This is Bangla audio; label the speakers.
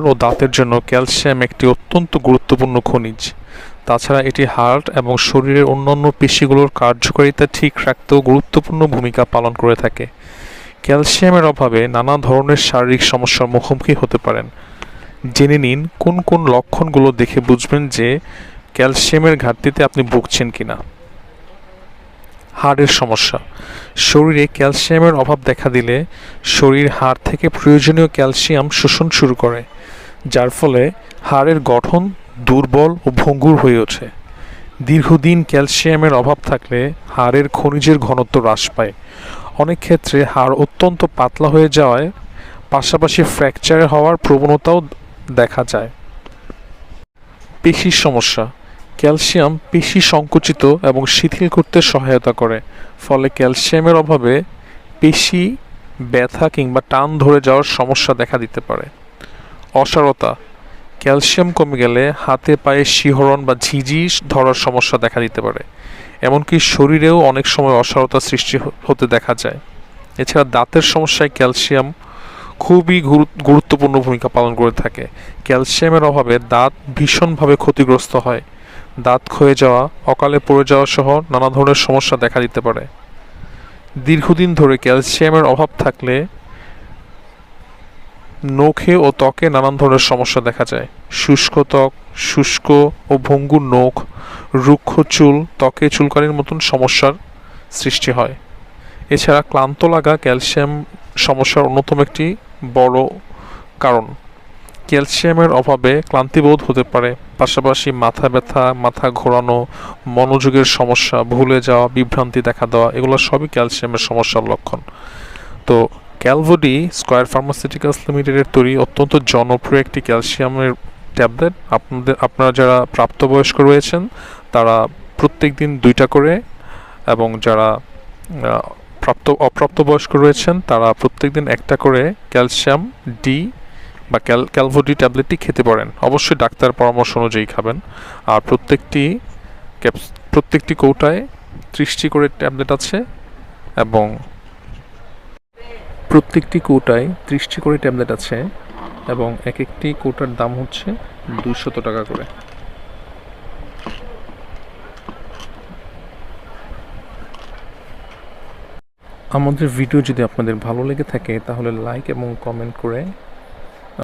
Speaker 1: ও দাঁতের জন্য ক্যালসিয়াম একটি অত্যন্ত গুরুত্বপূর্ণ খনিজ। তাছাড়া এটি হার্ট এবং শরীরের অন্যান্য পেশিগুলোর কার্যকারিতা ঠিক রাখতেও গুরুত্বপূর্ণ ভূমিকা পালন করে থাকে। ক্যালসিয়ামের অভাবে নানা ধরনের শারীরিক সমস্যার মুখোমুখি হতে পারেন। জেনে নিন, কোন কোন লক্ষণগুলো দেখে বুঝবেন যে ক্যালসিয়ামের ঘাটতিতে আপনি ভুগছেন কিনা। হাড়ের সমস্যা। শরীরে ক্যালসিয়ামের অভাব দেখা দিলে শরীর হাড় থেকে প্রয়োজনীয় ক্যালসিয়াম শোষণ শুরু করে। যার ফলে হাড়ের গঠন দুর্বল ও ভঙ্গুর হয়ে ওঠে। দীর্ঘদিন ক্যালসিয়ামের অভাব থাকলে হাড়ের খনিজের ঘনত্ব হ্রাস পায়। অনেক ক্ষেত্রে হাড় অত্যন্ত পাতলা হয়ে যাওয়ায় পাশাপাশি ফ্র্যাকচার হওয়ার প্রবণতাও দেখা যায়। পেশির সমস্যা। ক্যালসিয়াম পেশি সংকুচিত এবং শিথিল করতে সহায়তা করে, ফলে ক্যালসিয়ামের অভাবে পেশি, ব্যথা কিংবা টান ধরে যাওয়ার সমস্যা দেখা দিতে পারে। অসারতা। ক্যালসিয়াম কমে গেলে হাতে পায়ে শিহরণ বা ঝিঝি ধরার সমস্যা দেখা দিতে পারে। এমনকি শরীরেও অনেক সময় অসারতা সৃষ্টি হতে দেখা যায়। এছাড়া দাঁতের সমস্যায় ক্যালসিয়াম খুবই গুরুত্বপূর্ণ ভূমিকা পালন করে থাকে। ক্যালসিয়ামের অভাবে দাঁত ভীষণভাবে ক্ষতিগ্রস্ত হয়। দাঁত ক্ষয়ে যাওয়া, অকালে পড়ে যাওয়া সহ নানা ধরনের সমস্যা দেখা দিতে পারে। দীর্ঘদিন ধরে ক্যালসিয়ামের অভাব থাকলে নখে ও ত্বকে নানান ধরনের সমস্যা দেখা যায়। শুষ্ক ত্বক, শুষ্ক ও ভঙ্গুর নখ, রুক্ষ চুল, ত্বকে চুলকানির মতন সমস্যার সৃষ্টি হয়। এছাড়া ক্লান্ত লাগা ক্যালসিয়াম সমস্যার অন্যতম একটি বড় কারণ। ক্যালসিয়ামের অভাবে ক্লান্তিবোধ হতে পারে, পাশাপাশি মাথা ব্যথা, মাথা ঘোরানো, মনোযোগের সমস্যা, ভুলে যাওয়া, বিভ্রান্তি দেখা দেওয়া, এগুলো সবই ক্যালসিয়ামের সমস্যার লক্ষণ। তো ক্যালভোডি স্কয়ার ফার্মাসিউটিক্যালস লিমিটেডের তৈরি অত্যন্ত জনপ্রিয় একটি ক্যালসিয়ামের ট্যাবলেট। আপনাদের, আপনারা যারা প্রাপ্তবয়স্ক রয়েছেন, তারা প্রত্যেক দিন দুইটা করে এবং যারা প্রাপ্ত, অপ্রাপ্তবয়স্ক রয়েছেন, তারা প্রত্যেক দিন একটা করে ক্যালসিয়াম ডি বা ক্যাল, ক্যালভোডি ট্যাবলেটটি খেতে পারেন। অবশ্যই ডাক্তার পরামর্শ অনুযায়ী খাবেন। আর প্রত্যেকটি প্রত্যেকটি কৌটায় ত্রিশটি করে ট্যাবলেট আছে এবং প্রত্যেকটি কোটায় ত্রিশটি করে ট্যাবলেট আছে এবং এক একটি কোটার দাম হচ্ছে দুশত টাকা করে। আমাদের ভিডিও যদি আপনাদের ভালো লেগে থাকে, তাহলে লাইক এবং কমেন্ট করে